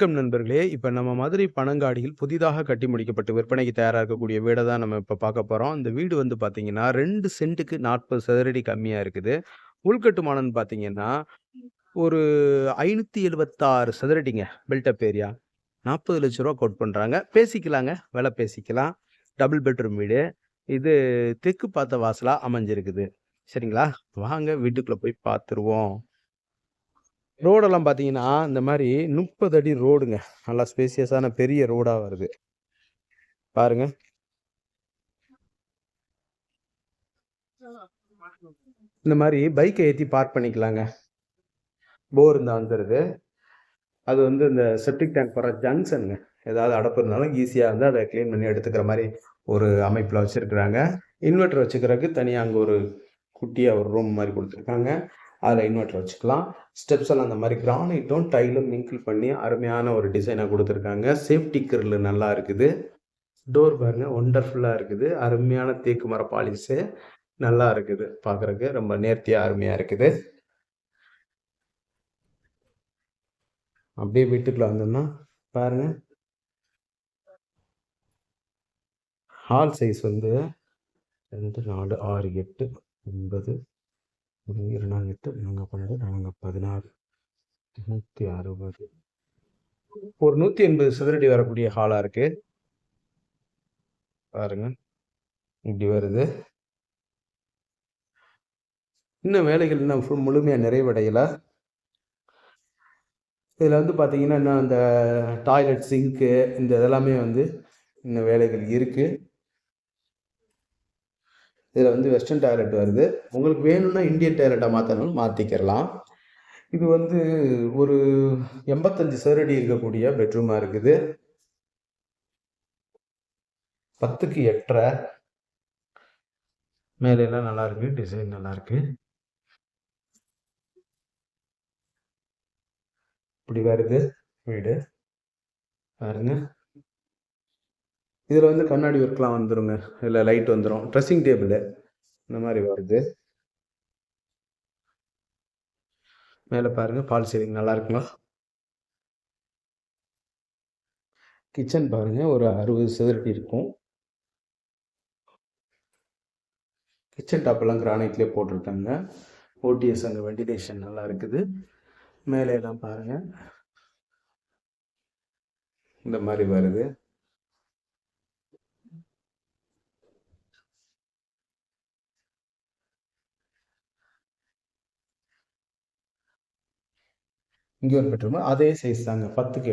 வணக்கம் நண்பர்களே! இப்ப நம்ம மதுரை பனங்காடியில் புதிதாக கட்டி முடிக்கப்பட்டு விற்பனைக்கு தயாராக இருக்கக்கூடிய வீடை தான் நம்ம இப்ப பார்க்க போறோம். இந்த வீடு வந்து பார்த்தீங்கன்னா, ரெண்டு சென்ட்டுக்கு 40 சதுரடி கம்மியா இருக்குது. உள்கட்டுமானம்னு பார்த்தீங்கன்னா, ஒரு 576 சதுரடிங்க. Build up area. நாற்பது லட்ச ரூபா கோட் பண்றாங்க. பேசிக்கலாங்க. விலை பேசிக்கலாம். டபுள் பெட்ரூம் வீடு. இது தெற்கு பார்த்த வாசலா அமைஞ்சிருக்குது. சரிங்களா? வாங்க வீட்டுக்குள்ள போய் பார்த்துருவோம். ரோடெல்லாம் பார்த்தீங்கன்னா, இந்த மாதிரி முப்பது அடி ரோடுங்க. நல்லா ஸ்பேசியஸான பெரிய ரோடாக வருது. பாருங்க. இந்த மாதிரி பைக்கை ஏற்றி பார்க் பண்ணிக்கலாங்க. போர் இந்த வந்துடுது அது வந்து இந்த செப்டிக் டேங்க் போகிற ஜங்ஷனுங்க. ஏதாவது அடைப்பு இருந்தாலும் ஈஸியாக வந்து அதை க்ளீன் பண்ணி எடுத்துக்கிற மாதிரி ஒரு அமைப்பில் வச்சுருக்குறாங்க இன்வெர்டர் வச்சுக்கிறதுக்கு தனியாக அங்கே ஒரு குட்டியாக ஒரு ரூம் மாதிரி கொடுத்துருக்காங்க அதில் இன்வெர்டர் வச்சுக்கலாம். ஸ்டெப்ஸ் எல்லாம் அந்த மாதிரி கிரானைட்டும், டைலும் மிங்கிள் பண்ணி அருமையான ஒரு டிசைனாக கொடுத்துருக்காங்க சேஃப்டி கிரில் நல்லா இருக்குது. டோர் பாருங்க ஒண்டர்ஃபுல்லாக இருக்குது. அருமையான தேக்கு மர பாலிஷு. நல்லா இருக்குது. பார்க்குறக்கு ரொம்ப நேர்த்தியாக அருமையாக இருக்குது. அப்படியே வீட்டுக்குள்ள வந்தோம்னா, பாருங்க. ஹால் சைஸ் வந்து 2, 4, 6, 8, 9, 2 4 8, 4 12, 4 16, 160. ஒரு 180 சதுரடி வரக்கூடிய ஹாலா இருக்கு. பாருங்க. இப்படி வருது. இன்னும் வேலைகள் இன்னும் ஃபுல் முழுமையாக நிறைவடையல. இதில் வந்து பார்த்தீங்கன்னா, இன்னும் அந்த டாய்லெட், சிங்க்கு இந்த இதெல்லாமே வந்து இன்னும் வேலைகள் இருக்குது இதில் வந்து வெஸ்டர்ன் டாய்லெட் வருது. உங்களுக்கு வேணும்னா இந்தியன் டாய்லெட்டா மாத்தணும்னா மாற்றிக்கிறலாம் இது வந்து ஒரு 85 சதுரடி இருக்கக்கூடிய பெட்ரூமாக இருக்குது. 10க்கு 8 1/2 மேல எல்லாம் டிசைன் நல்லாயிருக்கு இப்படி வருது வீடு. பாருங்க. இதில் வந்து கண்ணாடி ஒர்க்லாம் வந்துருங்க. இல்லை லைட் வந்துடும் ட்ரெஸ்ஸிங் டேபிளு. இந்த மாதிரி வருது. மேலே பாருங்கள் ஃபால் சீலிங் நல்லா இருக்குங்களா? கிச்சன் பாருங்கள் ஒரு 60 சதுரடி இருக்கும். கிச்சன் டாப்பெல்லாம் கிரானைட்லேயே போட்டிருக்காங்க. ஓடிஎஸ் அங்கே வெண்டிலேஷன் நல்லா இருக்குது. மேலே எல்லாம் பாருங்கள் இந்த மாதிரி வருது. இங்கே ஒரு பெட்ரூம். அதே சைஸ் தாங்க. 10க்கு